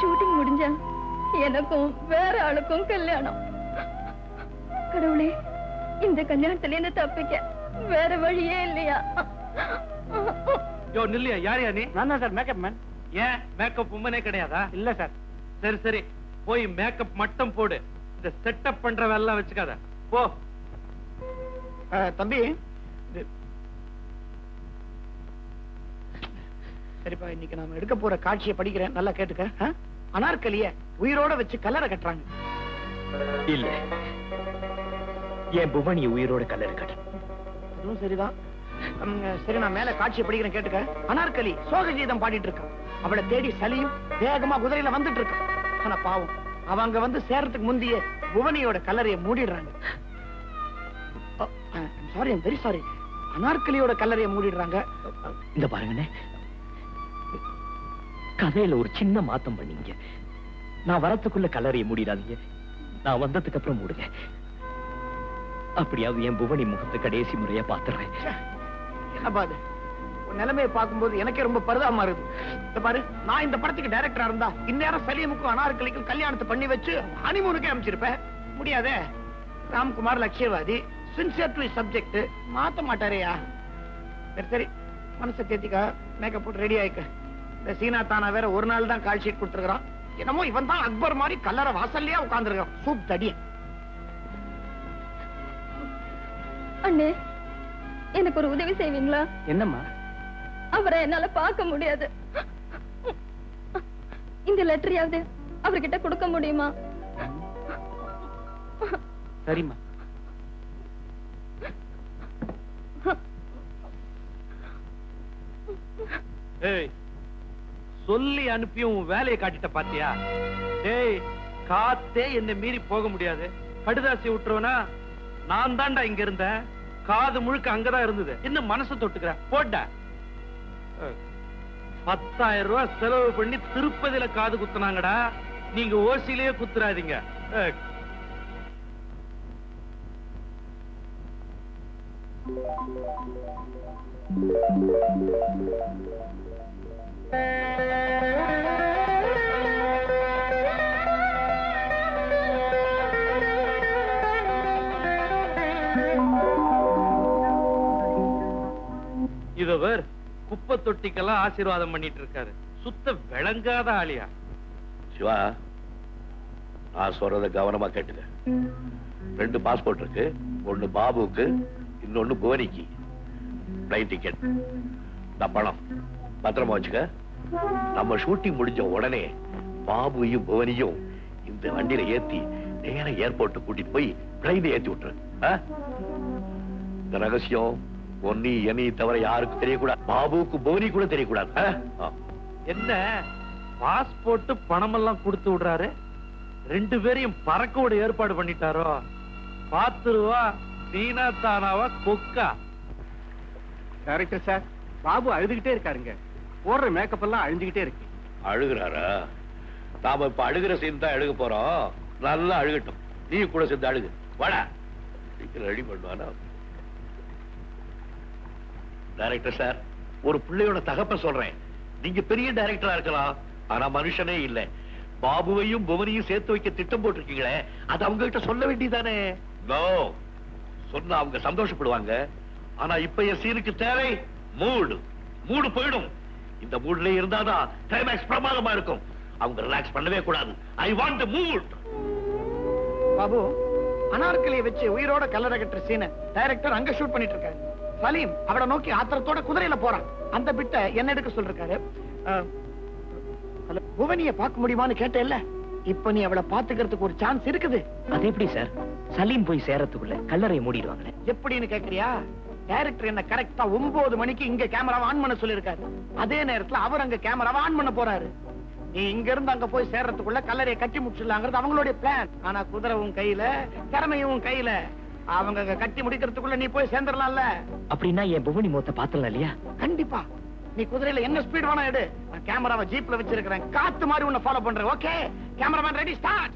Shooting முடிஞ்சா எனக்கும் வேற ஆளுக்கும் கல்யாணம். கடவுளே இந்த கல்யாணத்துல இருந்து தப்பிக்க? வேற வழியே இல்லையா? யோ நில்லையா யார் யா நீ? நான் தான் சார் மேக்கப் மேன் ஏன்? மேக்கப் உமனே கிடையாதா? இல்ல சார். சரி சரி. போய் மேக்கப் மட்டும் போடு. இந்த செட்டப் பண்ற வேலை வச்சுக்காத. போ. தம்பி. சரிப்பா இன்னைக்கு நாம எடுக்க போற காட்சியை படிக்கிறேன். நல்லா கேட்டுக்க? அனார்கலிய உயிரோட வச்சு கல்லறை கட்டுறாங்க. இல்ல. என் புவனி உயிரோட கல்லறு கட்ட. அதுவும் சரிதான். சரி நான் மேல காட்சியை படிக்கிறேன் கேட்டுக்க அனார்கலி சோக கீதம் பாடிட்டு இருக்கான் அவளை தேடி சலியும் வேகமா குதிரையில வந்துட்டு இருக்கான் ஆனா பாவம் அவங்க வந்து சேர்றதுக்கு முந்தைய புவனியோட கல்லறையை மூடிடுறாங்க. சாரி வெரி சாரி அனார்கலியோட கல்லறையை மூடிடுறாங்க. இந்த பாருங்கண்ணே. கதையில ஒரு சின்ன மாத்தம் பண்ணீங்க. நான் வரத்துக்குள்ள கலரையை மூடிடாதீங்க. நான் வந்ததுக்கு அப்புறம் மூடுங்க. அப்படியாவது என் புவனி முகத்தை கடைசி முறையா பாத்துறேன். ச்சே, உன் நிலைமையை பார்க்கும்போது எனக்கே ரொம்ப பரிதாபமா இருக்கு பாரு நான் இந்த படத்துக்கு டைரக்டரா இருந்தா இந்நேரம் சலீமுக்கும் அனார்கலிக்கும் கல்யாணத்தை பண்ணி வச்சு ஹனிமூனுக்கே அமைச்சிருப்பேன் முடியாதே? ராம்குமார் லட்சியவாதி சின்சியர் டு சப்ஜெக்ட் மாத்த மாட்டாரேயா? சரி சரி. மனசை தேத்திக்கா. மேக்கப் போட்டு ரெடி ஆயிக்க. இந்த சீனா தானா வேற ஒரு நாள் தான் கால் ஷீட் கொடுத்துருக்கான் என்னமோ இவன் தான் அக்பர் மாதிரி கல்லறை வாசல்லையே உட்கார்ந்துருக்கான். சூப் தடியன் அண்ணே எனக்கு ஒரு உதவி செய்வீங்களா? என்னம்மா? அவரை என்னால பார்க்க முடியாது. இந்த லெட்டரையாவது அவர்கிட்ட கொடுக்க முடியுமா? சரிம்மா ஏய் சொல்லி அனுப்பியும் வேலையை காட்டிட்ட பாத்தியா? டேய் காத்தே என்ன மீறி போக முடியாது. கடுதாசி விட்டுருவனா? நான் தான்டா இங்க இருந்தேன். காது முழுக்க அங்கதான் இருந்தது. இன்னும் மனசு தொட்டுக்கிற போட்டா பத்தாயிரம் ரூபாய் செலவு பண்ணி திருப்பதியில காது குத்துனாங்கடா. நீங்க ஓசிலேயே குத்துறாதீங்க. Thank you. குப்பை தொட்டிக்கெல்லாம் ஆசீர்வாதம் பண்ணிட்டு இருக்காரு சுத்த விளங்காத ஆளியா? சிவா நான் சொல்றத கவனமா கேட்டுக்க. ரெண்டு பாஸ்போர்ட் இருக்கு. ஒன்னு பாபுக்கு இன்னொன்னு புவனிக்கு. பிளைன் டிக்கெட் நான் பணம். பத்திரமா வச்சுக்க. நம்ம ஷூட்டிங் முடிஞ்ச உடனே பாபுவையும் புவனியும் இந்த வண்டியில ஏத்தி நேரம் ஏர்போர்ட் கூட்டிட்டு போய் பிளைன் ஏத்தி விட்டுரு. இந்த ரகசியம் ஒன்னி என்னை தவிர யாருக்கும் தெரியக்கூடாது. பாபுவுக்கு புவனி கூட தெரியக்கூடாது. என்ன? பாஸ்போர்ட் பணமெல்லாம் கொடுத்து விடுறாரு? ரெண்டு பேரையும் பறக்க விட ஏற்பாடு பண்ணிட்டாரோ? பாத்துருவா சீனா தானாவா கொக்கா? டைரக்டர் சார் பாபு அழுதுகிட்டே இருக்காருங்க. போடுற மேக்கப் எல்லாம் அழிஞ்சுகிட்டே இருக்கு. அழுகுறாரா? நாம இப்ப அழுகிற சீன் தான் அழுக போறோம். நல்லா அழுகட்டும். நீ கூட சேர்ந்து அழுகு. வாடா. சீக்கிரம் ரெடி பண்ணுவானா? டைரக்டர் சார் ஒரு பிள்ளையோட தகப்ப சொல்றேன். நீங்க பெரிய டைரக்டரா இருக்கலாம் ஆனா மனுஷனே இல்ல. பாபுவையும் புவனையும் சேர்த்து வைக்க திட்டம் போட்டிருக்கீங்களே அது அவங்க கிட்ட சொல்ல வேண்டியதானே? நோ சொன்னா அவங்க சந்தோஷப்படுவாங்க. ஆனா இப்ப என் சீனுக்கு தேவை மூடு. மூடு போயிடும். இந்த மூட்ல இருந்தாதான் கிளைமேக்ஸ் பிரமாதமா இருக்கும். அவங்க ரிலாக்ஸ் பண்ணவே கூடாது. ஐ வாண்ட் மூட் பாபு அனார்கலியை வச்சு உயிரோட கல்லறை கட்டுற சீனை டைரக்டர் அங்க ஷூட் பண்ணிட்டு இருக்காரு. சலீம் அவளை நோக்கி ஆத்திரத்தோட குதிரையில போறான். அந்த பிட்ட என்ன எடுக்க ஹலோ, புவனிய பார்க்க முடியுமான்னு கேட்டேல்ல இப்ப நீ அவளை பாத்துக்கிறதுக்கு ஒரு சான்ஸ் இருக்குது. அது எப்படி சார் சலீம் போய் சேரத்துக்குள்ள கல்லறையை மூடிடுவாங்களே? எப்படின்னு கேக்குறியா? டைரக்டர் என்ன கரெக்டா ஒன்பது மணிக்கு இங்க கேமராவை ஆன் பண்ண சொல்லிருக்காரு. அதே நேரத்துல அவர் அங்க கேமராவை ஆன் பண்ண போறாரு. நீ இங்க இருந்து அங்க போய் சேர்றதுக்குள்ள கல்லறையை கட்டி முடிச்சிடலாங்கிறது அவங்களுடைய பிளான் ஆனா குதிரை உன் கையில திறமையும் கையில. அவங்க கட்டி முடிக்கிறதுக்குள்ள நீ போய் சேர்ந்துடலாம்ல. அப்படின்னா என் புவனி முகத்தை பாத்தலாம் இல்லையா? கண்டிப்பா. நீ குதிரையில என்ன ஸ்பீட் வேணா எடு. நான் கேமராவை ஜீப்ல வச்சிருக்கிறேன். காத்து மாதிரி உன்னை ஃபாலோ பண்றேன் ஓகே கேமராமேன் ரெடி ஸ்டார்ட்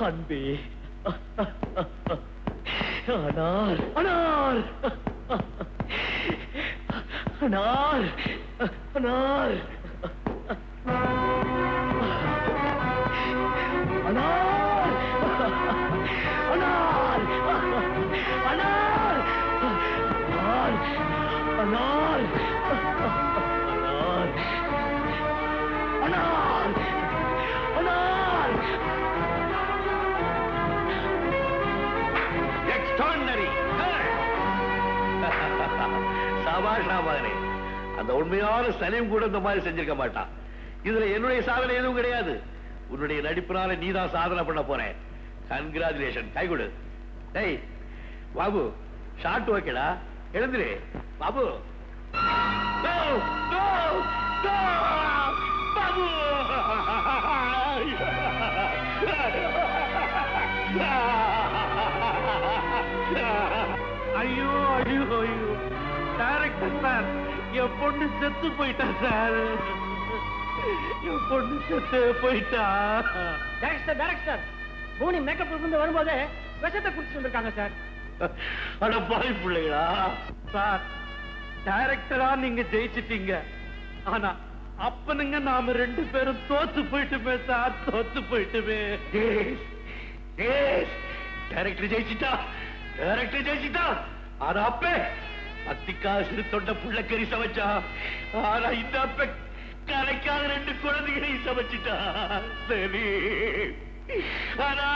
அன்பே. அனார். அனார். அனார். அனார். சபாஷ் மகனே அந்த உண்மையான சனியும் கூட இந்த மாதிரி செஞ்சிருக்க மாட்டான். இதுல என்னுடைய சாதனை எதுவும் கிடையாது. உன்னுடைய நடிப்பினால நீ தான் சாதனை பண்ண போறேன். கன்கிராச்சுலேஷன் கை கொடு. டேய் பாபு ஷார்ட் ஓகேடா. எழுந்துரு. பாபு. பாபு! சார். என் பொண்ணு செத்து போயிட்டா சார். என் பொண்ணு செத்து போயிட்டா. டைரக்டர் டைரக்டர் பூனி மேக்கப் இருந்து வரும்போது விஷத்தை குடிச்சு வந்திருக்காங்க சார். அட பாய் பிள்ளைகளா. சார் டைரக்டரா நீங்க ஜெயிச்சிட்டீங்க. ஆனா அப்பனுங்க நாம ரெண்டு பேரும் தோத்து போயிட்டுமே சார் தோத்து போயிட்டுமே. Director ஜெயிச்சிட்டா director ஜெயிச்சிட்டா. ஆனா அப்பே அத்திக்கா சிறு தொண்ட கறி சமைச்சா. ஆனா இந்த அப்ப கலைக்காத ரெண்டு குழந்தைகளை சமைச்சிட்டா. சரி ஆனா.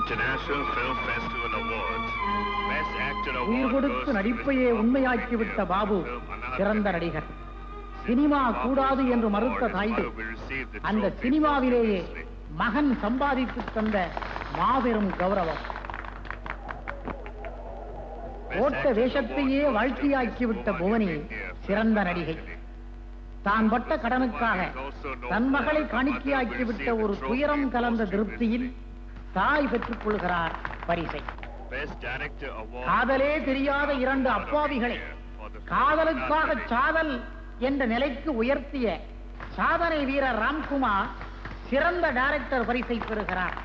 International Film Festival உயிர் கொடுத்து நடிப்பையே உண்மையாக்கிவிட்ட பாபு சிறந்த நடிகர். சினிமா கூடாது என்று மறுத்த தாய்கள் அந்த சினிமாவிலேயே மகன் சம்பாதித்து தந்த மாபெரும் கௌரவம். ஓட்ட வேஷத்தையே வாழ்க்கையாக்கிவிட்ட புவனி சிறந்த நடிகை. தான் பட்ட கடனுக்காக தன் மகளை காணிக்கையாக்கிவிட்ட ஒரு துயரம் கலந்த திருப்தியில் தாய் பெற்றுக் கொள்கிறார் பரிசை. காதலே தெரியாத இரண்டு அப்பாவிகளை காதலுக்காக சாதல் என்ற நிலைக்கு உயர்த்திய சாதனை வீரர் ராம்குமார் சிறந்த டைரக்டர் பரிசை பெறுகிறார்.